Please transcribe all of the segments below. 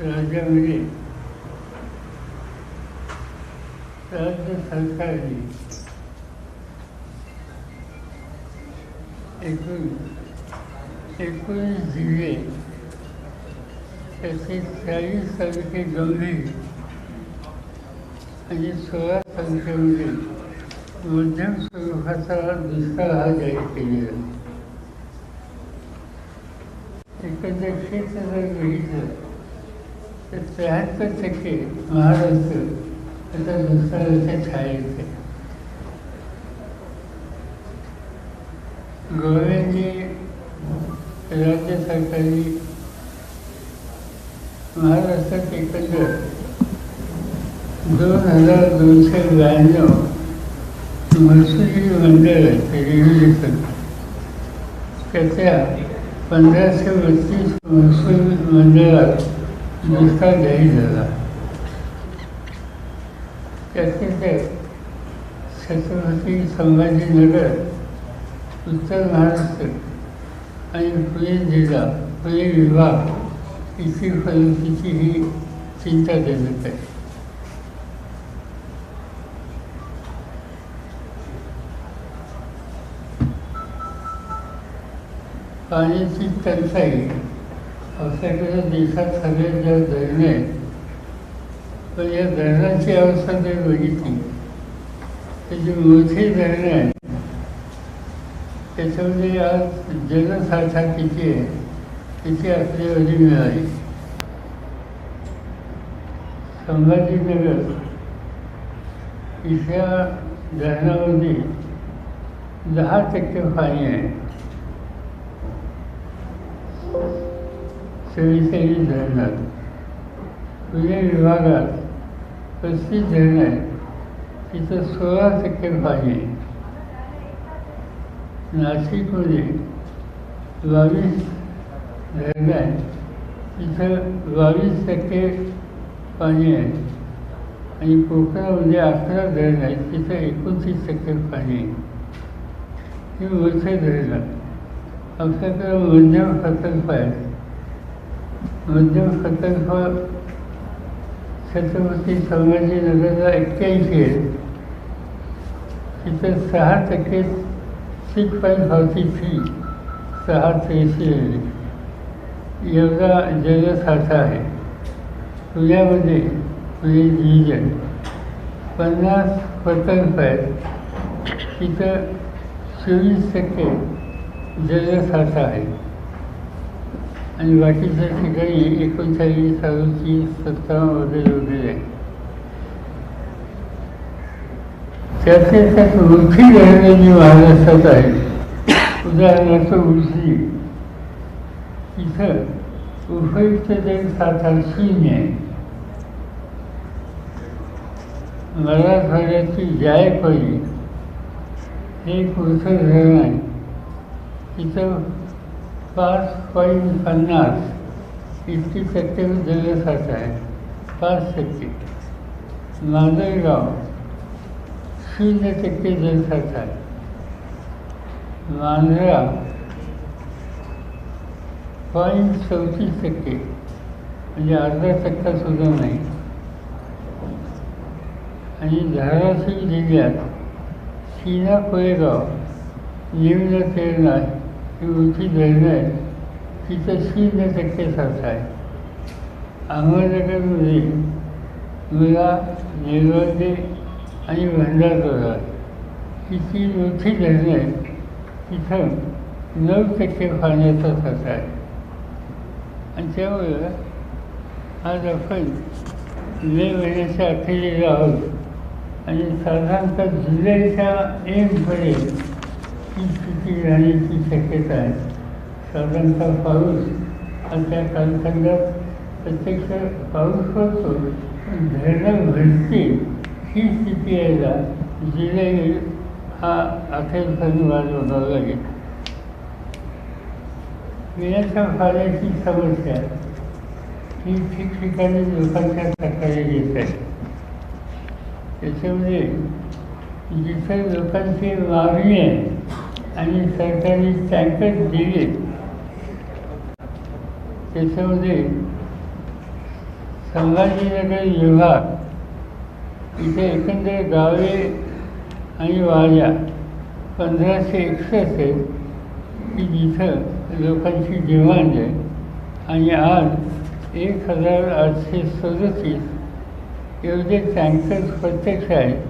राज्यामध्ये राज्य सरकारने एकूण एकोणीस जिल्हे त्याचे चाळीस तालुके गंभीर. आणि सोळा तालुक्यामध्ये मध्यम स्वरूपाचा दुष्काळ हा जाहीर केलेला एकंदर क्षेत्र जर बघितलं तर त्र्याहत्तर टक्के महाराष्ट्र आता दुष्काळाच्या छायेत आहे. गोव्याचे राज्य सरकारी महाराष्ट्रात एकंदर दोन हजार दोनशे ब्याण्णव महसुली मंडळ आहेत त्याच्या पंधराशे बत्तीस महसूल मंडळात दुष्काळ जाहीर झाला. त्याचे ते छत्रपती संभाजीनगर उत्तर महाराष्ट्र आणि पुणे जिल्हा पुणे विभाग इथली परिस्थिती ही चिंताजनक आहे. पाण्याची टंचाई आपल्याकडे देशात सगळ्यात जास्त धरणं आहेत. पण या धरणाची अवस्था जर बघितली तर जे मोठे धरणं आहे त्याच्यामध्ये आज जनसाठा किती आहे? तिथे आकडेवारी मिळाली. संभाजीनगर इथल्या धरणामध्ये दहा टक्के पाणी आहे. चव्वेचाळीस धरणात. पुणे विभागात पस्तीस धरणं आहे तिथं सोळा टक्के पाणी आहे. नाशिकमध्ये बावीस धरण आहे तिथं बावीस टक्के पाणी आहे आणि कोकणामध्ये म्हणजे अकरा धरण आहेत. तिथं एकोणतीस टक्के पाणी आहे. हे मोठे आहे आपल्याकडं मध्यम प्रकल्प आहे. मध्यम प्रकल्प छत्रपती संभाजीनगरला एक्क्याऐंशी आहे. तिथं सहा टक्के सिक्स पॉईंट फॉर्टी फी. सहा त्र्याऐंशी आहे. एवढा जलसाठा आहे. पुण्यामध्ये पुणे डिव्हिजन पन्नास प्रकल्प आहेत. तिथं चोवीस टक्के जलसाठा आहे. आणि बाकीच्या ठिकाणी एकोणचाळीस अडतीस सत्तावन्न वगैरे वगैरे आहे. त्यातल्या त्यात वृक्षी घडलेली महाराष्ट्रात आहे उदाहरणार्थ उलसी इथं उपयुक्त जल साठा शून्य आहे मराठवाड्याची जायकवाडी हे एक मोठं धरण आहे इथं पाच पॉईंट पन्नास इतकी टक्के जलसाठा आहे पाच टक्के माजलगाव शून्य टक्के जलसाठा आहे मांजरा पॉईंट चौतीस टक्के म्हणजे अर्धा टक्का सुद्धा नाही. आणि धाराशिव जिल्ह्यात सीना कोळेगाव निम्न तेरणा ही उंची धरणं आहे. तिथं शून्य टक्के साठा आहे. अहमदनगरमध्ये मुला निळवंडे आणि भंडारदरा ही तीन मोठी धरणं आहेत. तिथं नऊ टक्के पाण्याचा साठा आहे. आणि त्यामुळं आज आपण मे महिन्याच्या अखेरीला आहोत आणि साधारणतः जुलैच्या एंडपर्यंत ही स्थिती राहण्याची शक्यता आहे. साधारणतः पाऊस आणि त्या कालखंडात प्रत्यक्ष पाऊस पडतो पण धरणं भरतील ही स्थिती यायला जुलै हा अखेरपर्यंत वाढवणार लागेल. पिण्याच्या पाण्याची समस्या ही ठिकठिकाणी लोकांच्या तक्रारी येत आहे. त्याच्यामध्ये जिथं लोकांची मागणी आहे आणि सरकारी टँकर दिले त्याच्यामध्ये संभाजीनगर विभाग इथे एकंदर गावे आणि वाड्या पंधराशे एकसष्ट आहेत. की जिथं लोकांची डिमांड आहे. आणि आज एक हजार आठशे सदतीस एवढे टँकर्स प्रत्यक्ष आहेत.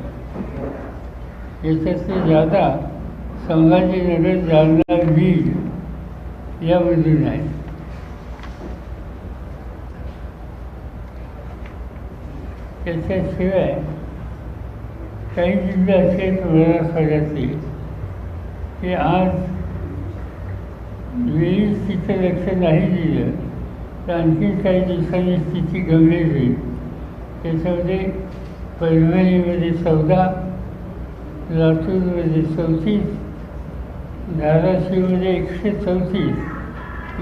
याच्यातले जादा संभाजीनगर जालना बीड यामधून आहे. त्याच्याशिवाय काही जिल्हे असे आहेत मराठवाड्यातले की आज वेळीच तिथं लक्ष नाही दिलं तर आणखी काही दिवसांनी स्थिती गंभीर होईल. त्याच्यामध्ये परभणीमध्ये चौदा लातूरमध्ये चौतीस धाराशिवमध्ये एकशे चौतीस.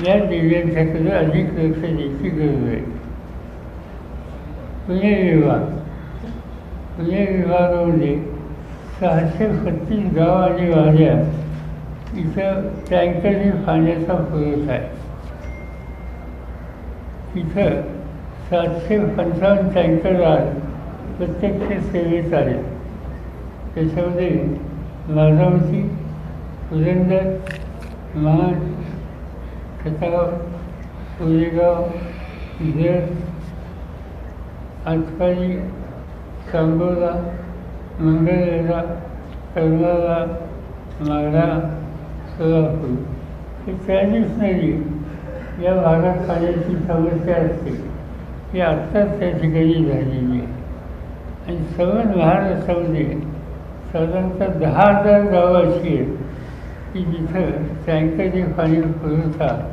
या दिव्यांच्याकडे अधिक लक्ष द्यायची गरज आहे. पुणे विभाग. पुणे विभागामध्ये सहाशे छत्तीस गाव आणि वाड्या इथं टँकरने पाण्याचा पुरवठा आहे. तिथं सातशे पंचावन्न टँकर आज प्रत्यक्ष सेवेत आहेत. त्याच्यामध्ये बारामती पुरंदर महाड खताव कोरेगाव जत आटपाडी सांगोला मंगळवेढा करमाळा मागडा सोलापूर. हे ट्रॅडिशनली या भागात पाण्याची समस्या असते. ही आत्ताच त्या ठिकाणी झालेली आहे. आणि सगळं महाराष्ट्रामध्ये साधारणतः दहा हजार गावं अशी आहेत की जिथं टँकरने पाणी पुरवठा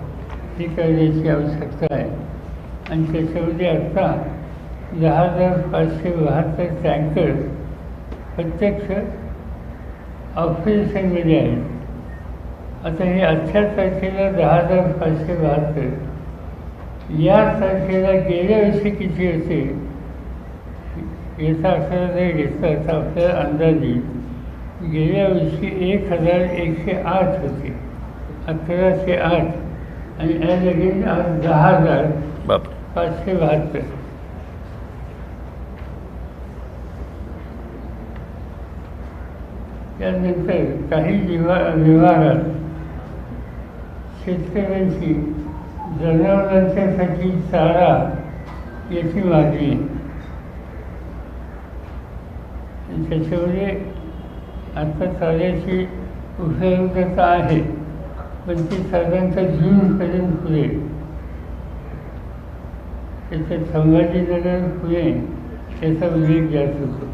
ही करण्याची आवश्यकता आहे. आणि त्याच्यामध्ये आत्ता दहा हजार पाचशे बहात्तर टँकर प्रत्यक्ष ऑपरेशनमध्ये आहेत. आता हे अठरा तारखेला दहा हजार पाचशे बहात्तर या तारखेला गेल्या वर्षी किती होते? याचा आकडा जर घेतला तर आपल्याला अंदाज येईल गेल्या वर्षी एक हजार एकशे आठ होते अकराशे आठ. आणि ॲज अगेन आज दहा हजार पाचशे बहात्तर. त्यानंतर काही विभा विभागात शेतकऱ्यांची जनावरांच्यासाठी चारा याची मागणी त्याच्यामध्ये आता चाऱ्याची उपलब्धता आहे. पण ती साधारणतः जूनपर्यंत पुरेल. त्याच्यात संभाजीनगर पुणे याचा उल्लेख जास्त होतो.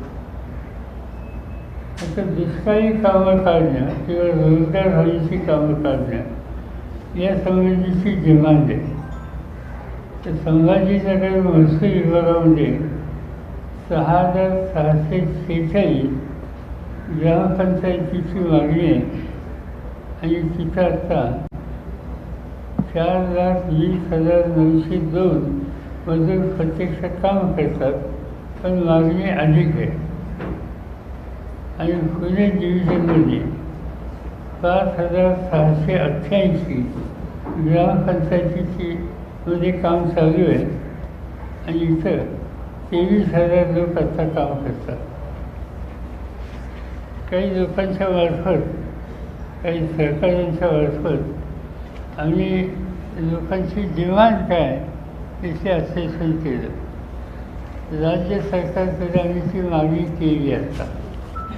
आता दुष्काळी कामं काढणं किंवा रोजगार हमीची कामं काढणं या संबंधीची डिमांड आहे. तर संभाजीनगर महसूल विभागामध्ये सहा हजार सहाशे सेहेचाळीस ग्रामपंचायतीची मागणी आहे. आणि तिथं आता चार लाख वीस हजार नऊशे दोन मजूर प्रत्यक्ष काम करतात पण मागणी अधिक आहे. आणि पुणे डिव्हिजनमध्ये पाच हजार सहाशे अठ्ठ्याऐंशी. ग्रामपंचायतीची मध्ये काम चालू आहे. आणि इथं तेवीस हजार लोक आता काम करतात. काही लोकांच्या मार्फत काही सरकारांच्या मार्फत आम्ही लोकांची डिमांड काय याचे असेसमेंट केलं. राज्य सरकारकडे आम्ही ती मागणी केली आता.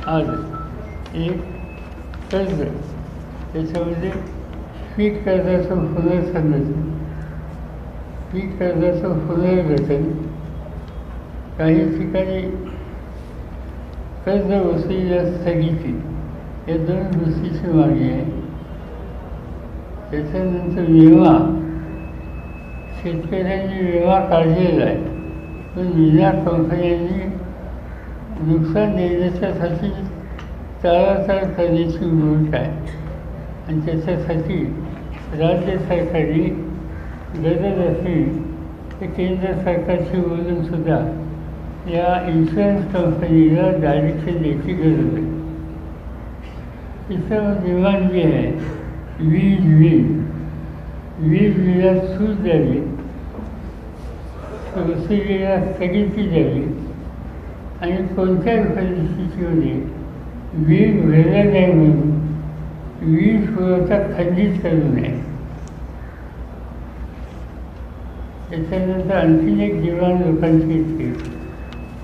आज एक कर्ज त्याच्यामध्ये पीक कर्जाचं पुनर्संरचन पीक कर्जाचं पुनर्गठन काही ठिकाणी कर्ज वसुलीला स्थगिती या दोन गोष्टीची मागणी आहे. त्याच्यानंतर विमा शेतकऱ्यांनी विमा काढलेला आहे. पण विमा कंपन्यांनी नुकसान देण्याच्यासाठी टाळाटाळ करण्याची भूमिका आहे. आणि त्याच्यासाठी राज्य सरकारने गरज असली तर केंद्र सरकारशी बोलूनसुद्धा या इन्शुरन्स कंपनीला डायरेक्शन द्यायची गरज आहे. तिसरं निर्माण जे आहे वीज वीज वीज बिलात सूट द्यावी वसुलीला स्थगिती द्यावी आणि कोणत्याही परिस्थितीमध्ये वीज मिळलं नाही म्हणून वीज पुरवठा खंडित करू नये. त्याच्यानंतर आणखीन एक जीवन लोकांची येते.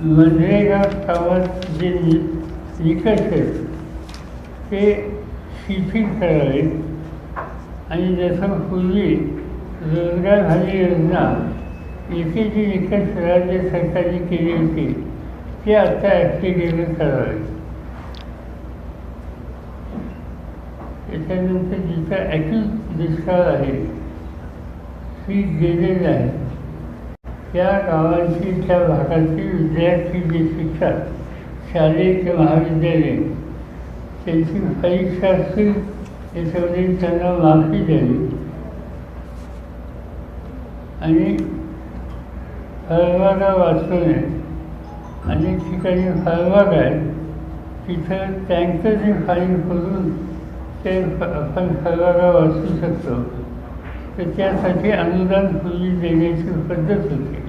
मनरेगा कामात जे निकष आहेत ते शिथिल करावे. आणि जसं पूर्वी रोजगार हमी योजना याची जी निकष राज्य सरकारने केली होती ते आता ॲक्टिव्हेट करावे. त्याच्यानंतर जिथं ॲक्यूज दुष्काळ आहे ती गेलेलं आहे त्या गावांची त्या भागातील विद्यार्थी जे शिक्षक शालेय ते महाविद्यालय त्यांची परीक्षा असतील त्याच्यामध्ये त्यांना माफी द्यावी. आणि फळबागा वाचवणे अनेक ठिकाणी फळबाग आहे तिथं टँकरने पाणी करून ते आपण फळबागा वाचू शकतो तर त्यासाठी अनुदान पूर्वी देण्याची पद्धत होती.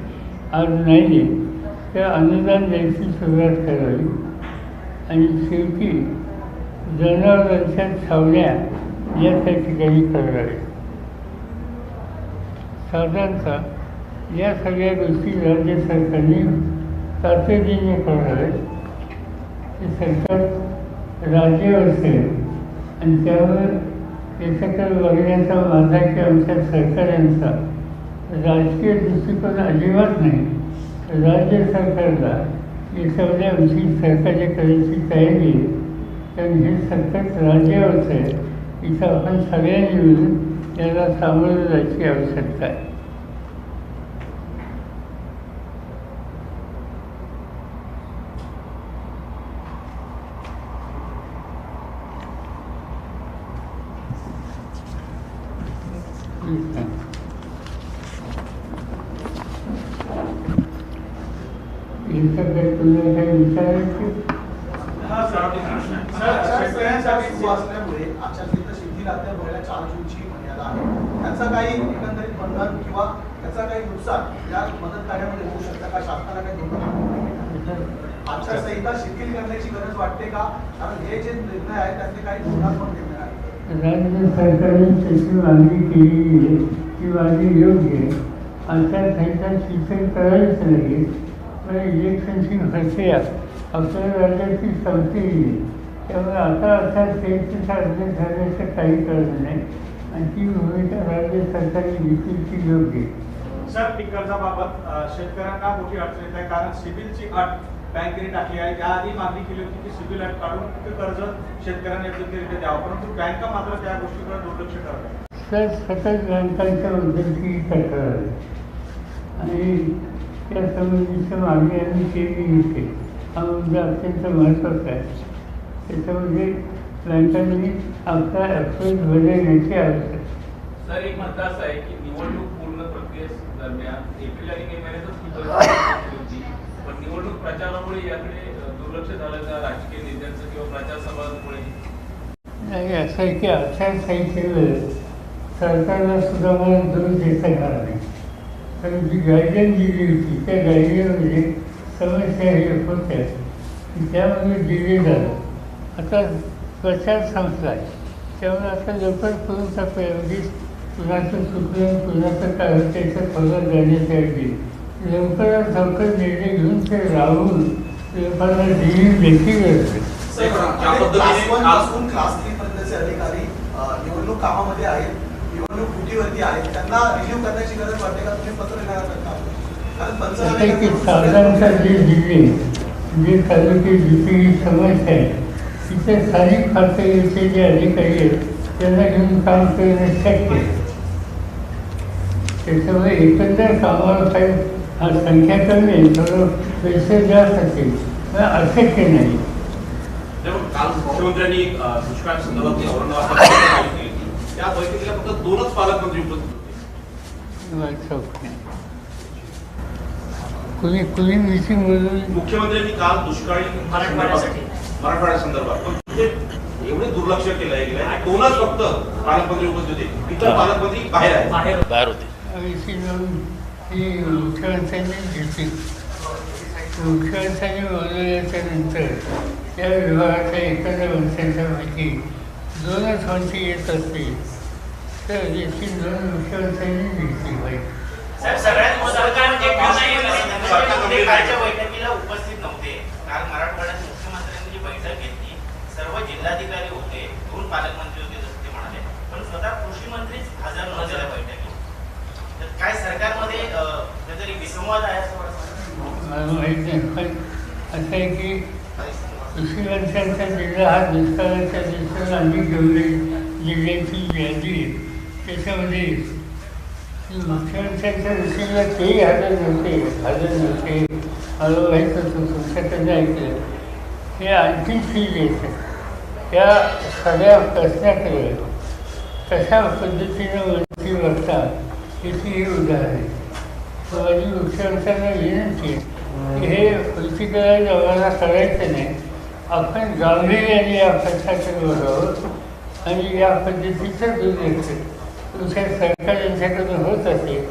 आज नाही आहे त्या अनुदान द्यायची सुरुवात करावी. आणि शेवटी जनावरांच्या छावण्या या त्या ठिकाणी कराव्या साधारणतः या सगळ्या गोष्टी राज्य सरकारने तातडीने कराव्यात. हे सरकार राज्यावर असेल आणि त्यावर याच्याकडे वगैरेचा माझा की आमच्या सरकारांचा राजकीय दृष्टिकोन अजिबात नाही. राज्य सरकारला याच्यामध्ये आमची सरकारची करायची तयारी आहे. कारण हे सरकार राज्यावरचं आहे. इथं आपण सगळ्यांनी मिळून याला सामोरं जायची आवश्यकता आहे ठीक आहे. याचं काही तुला काही विचारायचं शेतकऱ्यांसाठी असल्यामुळे आचारसंहिता शिथिल आता व्हायला चार जूनची मर्यादा आहे त्याचा काही एकंदरीत बंधन किंवा त्याचा काही नुकसान या मदत कार्यामध्ये होऊ शकतं का शासनाला काही धोरण आचारसंहिता शिथिल करण्याची गरज वाटते का? कारण हे जे निर्णय आहेत त्यातले काही धोरणात्मक निर्णय आहेत राज्य सरकारने त्याची मागणी केलेली आहे. ती मागणी योग्य आहे. आचारसंहिता शिथिल करावीच नाही पण इलेक्शनची प्रक्रिया आपल्या राज्याची संपलेली आहे. त्यामुळे आता आचारसंहितेचा अर्ज झाल्याचं काही कळलं नाही. आणि ती भूमिका राज्य सरकारने घेतली ती योग्य आहे. सर पीक कर्जाबाबत अ, शेतकऱ्यांना मोठी अडचण येत आहे. कारण सिबिलची अट बँकेने टाकली आहे. त्याआधी मागणी केली होती की सिबिल अट काढून ते कर्ज शेतकऱ्यांना योग्यरित्या द्यावं. परंतु बँका मात्र त्या गोष्टीकडे दुर्लक्ष करत तर सतत बँकांच्या बद्दलची तक्रार आहे? आणि त्या संबंधीची मागणी आम्ही केली होती हा मुद्दा अत्यंत महत्त्वाचा आहे. त्याच्यामध्ये बँकांनी आपला अप्रोच बदलण्याची आवश्यकता सर एक म्हणतं असं आहे की निवडणूक पूर्ण प्रक्रिये दरम्यान एप्रिल आणि मे महिन्यातच ही परिस्थिती झाली होती पण निवडणूक प्रचारामुळे याकडे दुर्लक्ष झालं का राजकीय नेत्यांचं किंवा प्रचार सभांमुळे नाही असं आहे की आचारसंहितेवर सरकारला सुद्धा मला दोष देता येणार नाही कारण जी गाईडलाईन दिली होती त्या गाईडलाईनमध्ये समस्या हे होत्या त्यामध्ये डिले झालं. आता प्रचार संपला. आहे त्यामुळे आता लवकर करून टाकूया म्हणजे कुणाचं चुकलं कुणाचं काय होतं त्याचं पगार जाण्यासाठी लवकरात लवकर निर्णय घेऊन ते राहून लोकांना दिली देखील पर्यंतचे अधिकारी निवडणूक कामामध्ये आहेत निवडणूक ड्युटीवरती आहेत त्यांना रिव्ह्यू करण्याची गरज वाटते का? तुम्ही पत्र लिहिणार का कारण असं आहे की पंचनामे साधारणतः जे जिल्हे जे तालुके ही समस्या आहे तिथे स्थानिक जे अधिकारी आहेत त्यांना घेऊन काम करणं शक्य आहे. त्याच्यामुळे एकंदर कामाला काही संख्या कमी आहे थोडं पैसे जास्त असेल पण अशक्य नाही. काल मुख्यमंत्र्यांनी दुष्काळ संदर्भात औरंगाबाद केली होती. त्या बैठकीला फक्त दोनच पालकमंत्री उपस्थित होते. मला चौक नाही कुणी कुणी मिटिंग बोलवली? मुख्यमंत्र्यांनी काल दुष्काळी मराठवाड्यासाठी. मराठवाड्यासंदर्भात पण तिथे एवढे दुर्लक्ष केलंय गेलंय दोनच फक्त पालकमंत्री उपस्थित होते. इतर पालकमंत्री बाहेर आहेत. बाहेर बाहेर होते ही मुख्यमंत्र्यांनी घेतली मुख्यमंत्र्यांनी बोलवल्याच्या नंतर त्या विभागाच्या एखाद्या वंशांच्यापैकी दोनच मंत्री येत असतील तर याची दोन मुख्यमंत्र्यांनी घेतली पाहिजे उपस्थित नव्हते. काल मराठवाड्यात मुख्यमंत्र्यांची बैठक घेतली. सर्व जिल्हाधिकारी होते. दोन पालकमंत्री होते जसं ते म्हणाले पण स्वतः कृषी मंत्रीच हजर नव्हते त्या बैठकीत तर काय सरकारमध्ये काहीतरी विसंवाद आहे असं आहे की कृषी मंत्र्यांचा जिल्हा हा दुष्काळाच्या दिवसात आम्ही जेवढे जिल्ह्याची यादी त्याच्यामध्ये मुख्यमंत्र्यांच्या दिशेला तेही हजर नव्हते. हजर नव्हते. मला माहीत होतं तुमच्याकडनं ऐकलं. हे आणखी फील येतं त्या सगळ्या प्रश्नाकडे कशा पद्धतीनं मंत्री बघतात? याची ही उदाहरण माझी मुख्यमंत्र्यांना विनंती की हे पॉलिटिकल जगाला करायचं नाही. आपण गांभीर्याने या पक्षाकडे बघावं आणि या पद्धतीचं दुर्लक्ष तुमच्या सरकार यांच्याकडून होत असेल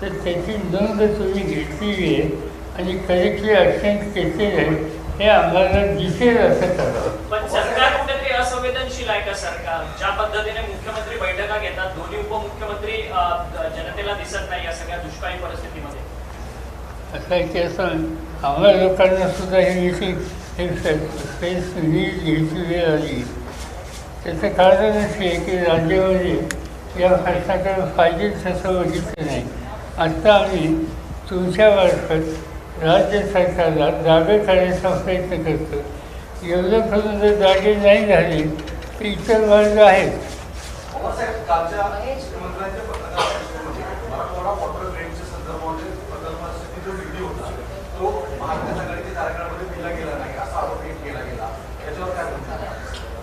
तर त्याची नोंद तुम्ही घेतलेली आहे आणि करेक्टली अडचण घेतलेलं आहे हे आम्हाला दिसेल असं करावं पण आहे का सरकार ज्या पद्धतीने मुख्यमंत्री बैठका घेतात दोन्ही उपमुख्यमंत्री जनतेला दिसत नाही या सगळ्या दुष्काळी परिस्थितीमध्ये. असं आहे की असं आम्हाला लोकांना सुद्धा हे स्पेस घ्यायची आली. त्याचं कारण असे की राज्यामध्ये या प्रश्नाकडे पाहिजे तसं बघितलं नाही. आत्ता आम्ही तुमच्यामार्फत राज्य सरकारला जागे करायचा प्रयत्न करतो एवढं करून जर जागे नाही झाले इतर मार्ग आहेत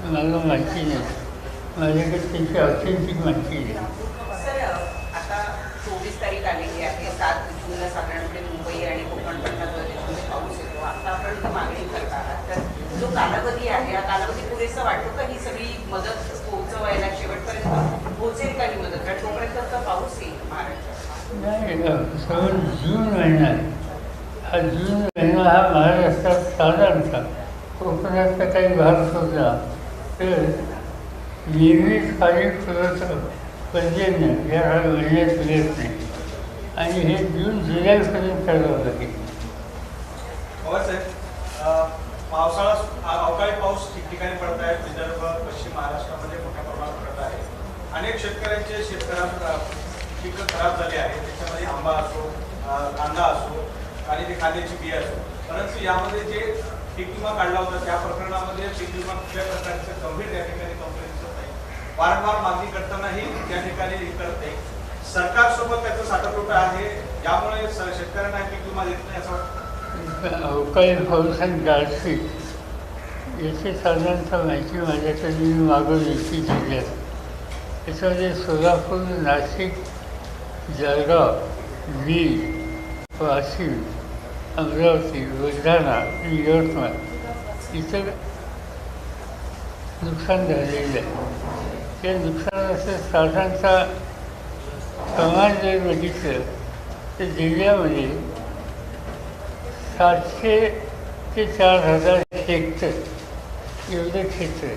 मला माहिती नाही. माझ्याकडे त्याची ऑथेंटिक माहिती नाही सर आता चोवीस तारीख आलेली आहे सात जूनला साधारणपणे मुंबई आणि कोकण पट्ट्यामध्ये पाऊस येतो आता आपण जी मागणी करत आहात तर जो कालावधी आहे हा कालावधी पुरेसा वाटतो का ही सगळी मदत पोहोचवायला शेवटपर्यंत पोहोचेल का ही मदत? कारण तोपर्यंत पाऊस येईल महाराष्ट्रात. नाही सवन जून महिना हा जून महिना हा महाराष्ट्रात साधारणतः कोकणातला काही भाग सोडला तर नेहमीच काही पुरवठा पर्जन्य या महिन्यात मिळत नाही. आणि हे जून जुलैपर्यंत करावं लागेल पावसाळा अवकाळी पाऊस ठिकठिकाणी पडत आहे विदर्भ महाराष्ट्रामध्ये मोठ्या प्रमाणात पडत आहे. अनेक शेतकऱ्यांचे शेतकऱ्यांना पिकं खराब झाली आहे त्याच्यामध्ये आंबा असो कांदा असो आणि ते कांद्याची बिया असो. परंतु यामध्ये जे पीक विमा काढला होता त्या प्रकरणामध्ये पीक विमा कुठल्या प्रकारचं गंभीर त्या ठिकाणी कंपनी दिसत नाही. वारंवार मागणी करतानाही त्या ठिकाणी हे करत नाही. सरकारसोबत त्याचं साठवटोट आहे. यामुळे शेतकऱ्यांना पीक विमा देत नाही असं वाटतं अवकाळी पाऊस आणि गारपीट याची साधारणतः माहिती माझ्याकडे मी मागवली ती जिल्ह्यात त्याच्यामध्ये सोलापूर नाशिक जळगाव बीड वाशिम अमरावती बुलढाणा आणि यवतमाळ इथं नुकसान झालेलं आहे. ते नुकसानाचं साधारणतः प्रमाण जर बघितलं तर जिल्ह्यामध्ये सातशे ते चार हजार हेक्टर एवढं क्षेत्र आहे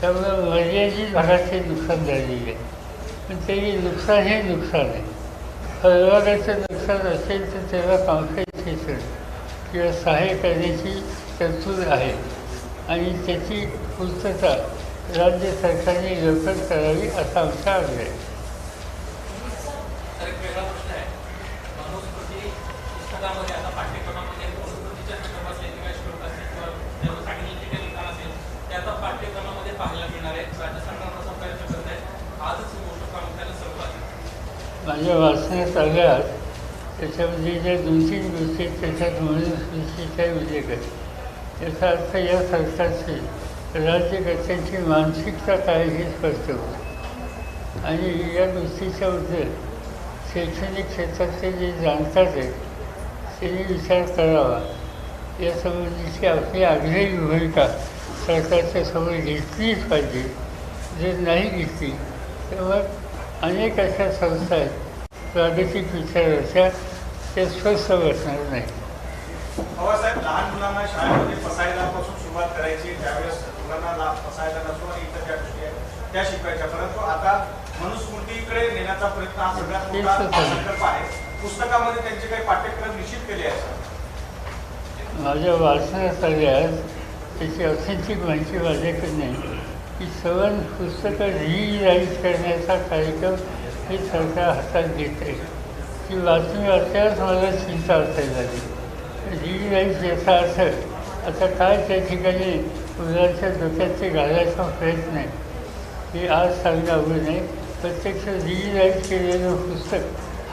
त्यामुळे मर्यादित भागाचे नुकसान झालेले आहे पण तरी नुकसान हे नुकसान आहे. फळबागाचं नुकसान असेल तर त्याला कॉम्पेन्सेशन किंवा सहाय्य करण्याची तरतूद आहे. आणि त्याची पूर्तता राज्य सरकारने लवकर करावी असा आमचा आग्रह आहे तर एक वेगळा प्रश्न आहे मनुस्मृती पुस्तकामध्ये आता पाठ्यक्रमामध्ये मनुस्मृतीच्या संदर्भातले जे काही श्लोक असतील किंवा ज्यावर सांगितलं जे काही लिखाण असेल ते आता पाठ्यक्रमामध्ये पाहायला मिळणार आहे राज्य सरकार तसा प्रयत्न करत आहे आजच ही गोष्ट प्रामुख्याने सर्व म्हणजे वाचण्यात आल्यास त्याच्यामध्ये ज्या दोन तीन गोष्टी आहेत, त्याच्यात मनुस्मृतीचा उल्लेख आहे याचा अर्थ या सरकारची राज्यकर्त्यांची मानसिकता काय हे स्पष्ट होतं आणि या गोष्टीच्या उद्देश शैक्षणिक क्षेत्रातले जे जाणकार आहेत त्यांनी विचार करावा. यासंबंधीची आपली आग्रही भूमिका सरकारच्या समोर घेतलीच पाहिजे. जर नाही घेतली तेव्हा अनेक अशा संस्था आहेत प्रादेशिक विचाराच्या त्या स्वस्थ बसणार नाही. बाबासाहेब लहान मुलांना शाळेमध्ये फसायलापासून सुरुवात करायची त्यावेळेस मुलांना ला फसायला नसो आणि इतर ज्या गोष्टी आहेत त्या शिकवायच्या. परंतु आता मनुस्मृतीकडे नेण्याचा प्रयत्न हा सगळ्यात मोठा तेच तर आहे. संकल्प आहे. पुस्तकामध्ये त्यांचे काही पाठ्यक्रम निश्चित केले आहेत. माझ्या वाचनात आल्यास त्याची ऑथेंटिक माहिती माझ्याकडे नाही. की सवन पुस्तकं रिराईट करण्याचा कार्यक्रम हे सरकार हातात घेते आहे ती बातमी अर्थात मला चिंता वाटायला लागली. रिराईट याचा अर्थ आता काय त्या ठिकाणी मुलांच्या डोक्यात ते घालायचा प्रयत्न आहे? हे आज सांगणं अवघड नाही. प्रत्यक्ष रिराईट केलेलं पुस्तक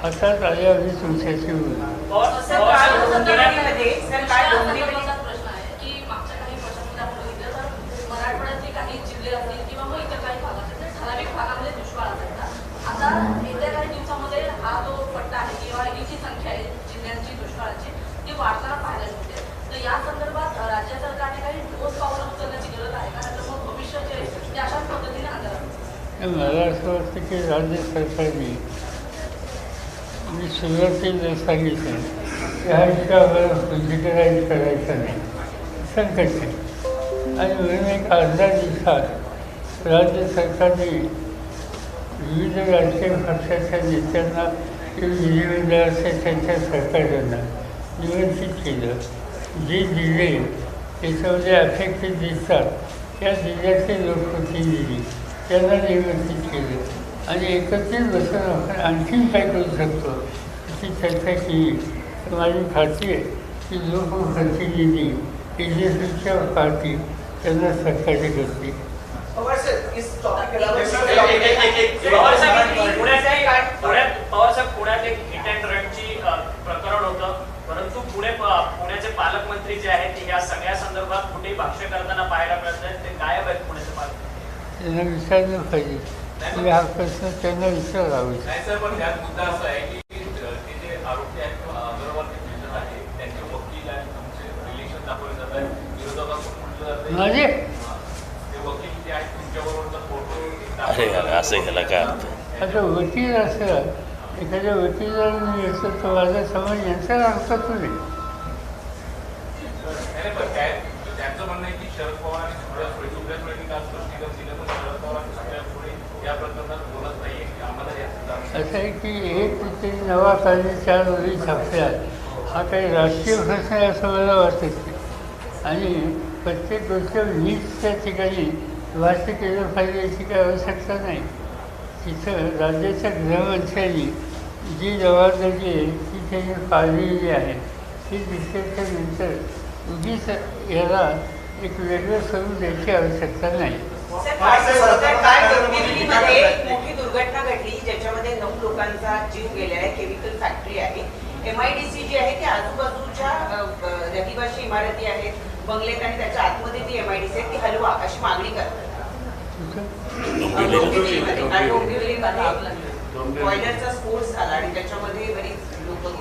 हातात आल्यावर तुमच्याशी होईल पवार- सर पवार काल साहेब, डोंबिवलीमध्ये सर काल डोंबिवली संदर्भात प्रश्न आहे की मागच्या काही वर्षांमध्ये आपण बघितलं तर मराठवाड्यातले काही जिल्हे असतील किंवा मग इतर काही भाग असतील तर ठराविक भागामध्ये दुष्काळ असायचा आता येत्या काही दिवसामध्ये हा जो पट्टा आहे किंवा ही जी संख्या आहे जिल्ह्यांची दुष्काळाची ती वाढताना पाहायला मिळते तर या संदर्भात अ, राज्य सरकारने काही ठोस पावलं उचलण्याची गरज आहे का तर मग भविष्य जे आहे ते अशाच पद्धतीने अंधारात मला असं वाटतं की राज्य सरकारने मी सुरुवातीला सांगितलं की हा इतका डिजिटलाइज करायचा नाही संकट आहे आणि म्हणून एक अर्धा दिवसात राज्य सरकारने विविध राजकीय पक्षाच्या नेत्यांना किंवा त्यांच्या सरकारांना निमंत्रित केलं. जे जिल्हे त्याच्यामध्ये अफेक्टेड दिसतात. त्या जिल्ह्याचे लोकप्रतिनिधी त्यांना निमंत्रित केलं. आणि एकत्रित बसून आपण आणखीन काय करू शकतो? अशी चर्चा केली. तर माझी खात्री आहे की लोकप्रतिनिधी एक्झिक्युटिव्ह पार्टी त्यांना सहकार्य करतील. पवार साहेब, इस टॉपिक के एक- अलावा एक- एक- एक- एक- पवार साहेब पुण्यात एक- पुण्यात पवार साहेब पुण्यात एक हिट अँड रनची अ, प्रकरण होतं. परंतु पुणे पुण्याचे पालकमंत्री जे आहेत ते या सगळ्या संदर्भात कुठेही भाष्य करताना पाहायला मिळत नाहीत. ते गायब आहेत त्यांना विचारलं पाहिजे. तुम्ही हा प्रश्न त्यांना विचारावा. नाही सर पण त्यात मुद्दा असा आहे की अ, ते जे आरोपी आहेत किंवा अग्रवाल जे prisoner आहेत त्यांचे वकील आणि तुमचे रिलेशन दाखवले जात आहेत विरोधकांकडून म्हटलं जातं माझे ते वकील जे आहेत तुमच्याबरोबरचा फोटो अरे यार, असं ह्याला काय अर्थ आहे? आता वकील असं एखाद्या वकिलाने येतं तर माझा समज यांचा अर्थातून आहे नाही पण काय त्यांचं म्हणणं आहे की शरद पवार आणि सुप्रिया सुळे सुप्रिया सुळेंनी काल स्पष्टीकरण दिलं पण शरद पवार आणि सुप्रिया सुळे या प्रकरणात बोलत नाहीये की आम्हाला याचं असं आहे की एक ते नवा कायदे चार रोजी छापल्या हा काही राष्ट्रीय प्रश्न आहे असं मला वाटत. नाही आणि प्रत्येक गोष्ट नीट त्या ठिकाणी भाष्य केलं पाहिजे याची काही आवश्यकता नाही. तिथं राज्याच्या गृहमंत्र्यांनी जी जबाबदारी आहे ती त्यांनी पाळलेली आहे. ती दिसल्याच्या नंतर उगीच याला एक वेगळं स्वरूप द्यायची आवश्यकता नाही. मोठी दुर्घटना घडली ज्याच्यामध्ये नऊ लोकांचा जीव गेला आहे केमिकल फॅक्टरी आहे. एम आय डी सी जी आहे ती आजूबाजूच्या रहिवाशी इमारती आहेत बंगलेत आणि त्याच्या आतमध्ये सी आहे ती हलवा अशी मागणी करतात बॉयलरचा स्फोट झाला आणि त्याच्यामध्ये बरीच लोक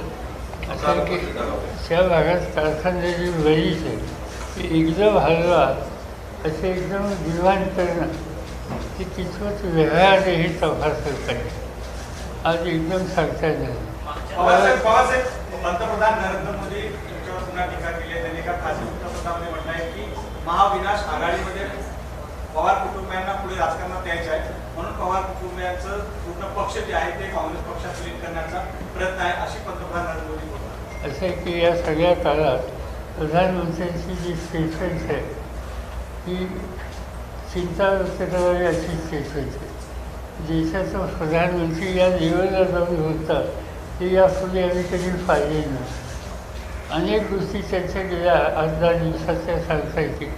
त्या भागात आहे. एकदम हलवा असे एकदम दिवाण करणं हे कितपत व्यवहार आहे हे तपासलं पाहिजे आज एकदम सांगता पवारसाहेब पंतप्रधान नरेंद्र मोदी यांच्यावर पुन्हा टीका केली आहे. त्यांनी एका खासगी वृत्तपत्रामध्ये म्हटलं आहे की महाविनाश आघाडीमध्ये पवार कुटुंबियांना पुढे राजकारणात यायचं आहे. म्हणून पवार कुटुंबियांचं पूर्ण पक्ष जे आहे ते काँग्रेस पक्षात विलीन करण्याचा प्रयत्न आहे अशी पंतप्रधान नरेंद्र मोदी बोलतात. असं की या सगळ्या काळात प्रधानमंत्र्यांची जी स्टेटमेंट्स आहे ही चिंता व्यक्त करावी अशी स्टेटमेंट प्रधानमंत्री या लेवलला जाऊन बोलतात हे यापुढे आम्ही कधी पाहिले नाही. अनेक गोष्टी त्यांच्या गेल्या आठ दहा दिवसाच्या सांगता येतील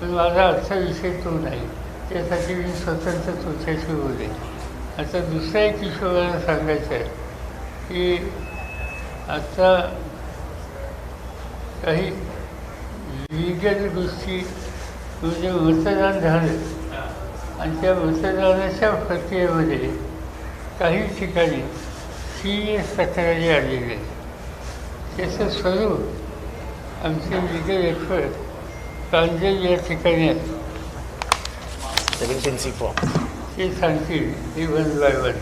पण माझा आजचा विषय तो नाही. त्यासाठी मी स्वतंत्र तुमच्याशी बोलले आता दुसऱ्या एक हिशोबाला मला सांगायचं आहे की आता काही लिगल गोष्टी म्हणजे मतदान झालं. आणि त्या मतदानाच्या प्रक्रियेमध्ये काही ठिकाणी सिरियस तक्रारी आलेल्या आहेत. त्याचं स्वरूप आमचे लिगल एक्सपर्ट प्रांजल या ठिकाणी आहेत. ते सांगतील ही one by one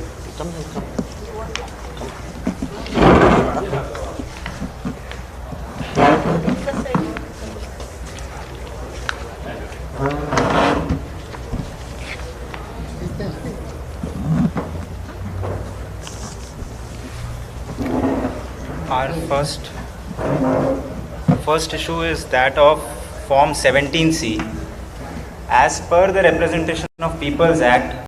Our first first issue is that of Form 17C. As per the Representation of People's Act,